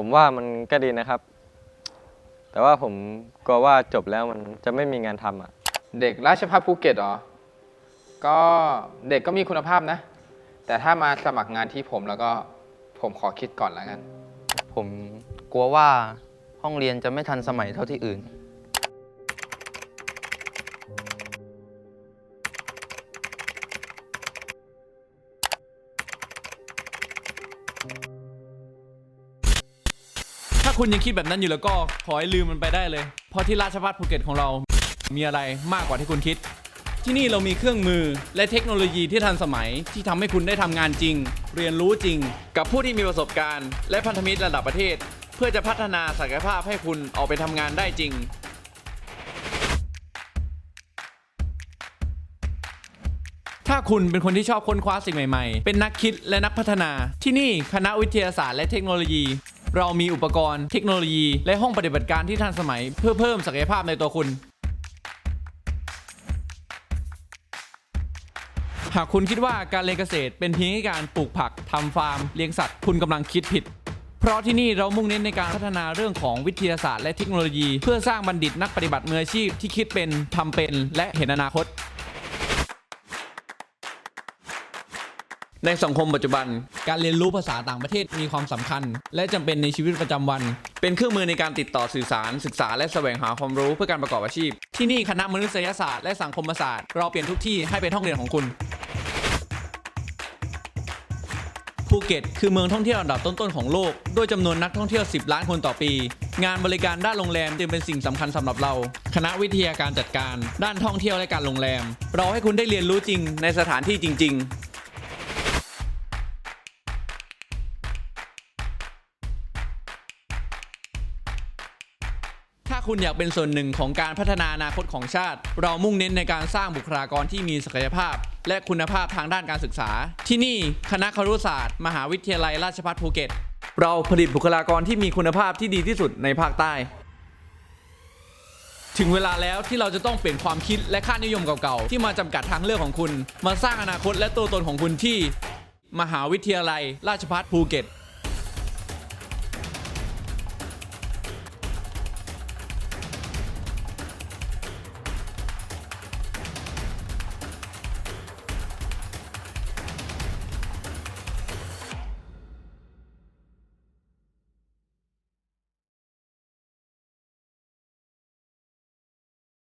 ผมว่ามันก็ดีนะครับ แต่ว่าผมกลัวว่าจบแล้วมันจะไม่มีงานทำอะ เด็กราชภัฏภูเก็ตเหรอ ก็เด็กก็มีคุณภาพนะ แต่ถ้ามาสมัครงานที่ผมแล้วก็ผมขอคิดก่อนแล้วกัน ผมกลัวว่าห้องเรียนจะไม่ทันสมัยเท่าที่อื่นถ้า คุณยังคิดแบบนั้นอยู่แล้วก็ขอให้ลืมมันไปได้เลย เพราะที่ราชภัฏภูเก็ตของเรา มีอะไรมากกว่าที่คุณคิด ที่นี่เรามีเครื่องมือและเทคโนโลยีที่ทันสมัยที่ทำให้คุณได้ทำงานจริง เรียนรู้จริง กับผู้ที่มีประสบการณ์ และพันธมิตรระดับประเทศ เพื่อจะพัฒนาศักยภาพให้คุณออกไปทำงานได้จริง ถ้าคุณเป็นคนที่ชอบค้นคว้าสิ่งใหม่ ๆ เป็นนักคิดและนักพัฒนา ที่นี่คณะวิทยาศาสตร์และเทคโนโลยี เรามีอุปกรณ์เทคโนโลยี และห้องปฏิบัติการที่ทันสมัยเพื่อเพิ่มศักยภาพในตัวคุณ หากคุณคิดว่าการเรียนเกษตร เป็นเพียงแค่การปลูกผักทำฟาร์มเลี้ยงสัตว์คุณกำลังคิดผิดเพราะที่นี่เรามุ่งเน้นในการพัฒนาเรื่องของวิทยาศาสตร์และเทคโนโลยี เพื่อสร้างบัณฑิตนักปฏิบัติมืออาชีพที่คิดเป็นทำเป็น และเห็นอนาคต ในสังคมปัจจุบัน การเรียนรู้ภาษาต่างประเทศมีความสำคัญ และจำเป็นในชีวิตประจำวัน เป็นเครื่องมือในการติดต่อสื่อสาร ศึกษาและแสวงหาความรู้เพื่อการประกอบอาชีพ ที่นี่คณะมนุษยศาสตร์และสังคมศาสตร์เราเปลี่ยนทุกที่ให้เป็นห้องเรียนของคุณภูเก็ตคือเมืองท่องเที่ยวอันดับต้นๆของโลกด้วยจำนวนนักท่องเที่ยว 10 ล้านคนต่อปี งานบริการด้านโรงแรมจึงเป็นสิ่งสำคัญสำหรับเรา คณะวิทยาการจัดการ ด้านท่องเที่ยวและการโรงแรม เราให้คุณได้เรียนรู้จริงในสถานที่จริง ๆาคุณอยากเป็นส่วนหนึ่งของการพัฒนาอนาคตของชาติ เรามุ่งเน้นในการสร้างบุคลากรที่มีศักยภาพ และคุณภาพทางด้านการศึกษา ที่นี่คณะครุศาสตร์ มหาวิทยาลัยราชภัฏภูเก็ต เราผลิตบุคลากรที่มีคุณภาพที่ดีที่สุดในภาคใต้ ถึงเวลาแล้วที่เราจะต้องเปลี่ยนความคิดและค่านิยมเก่าๆ ที่มาจำกัดทางเลือกของคุณ มาสร้างอนาคตและตัวตนของคุณที่ มหาวิทยาลัยราชภัฏภูเก็ต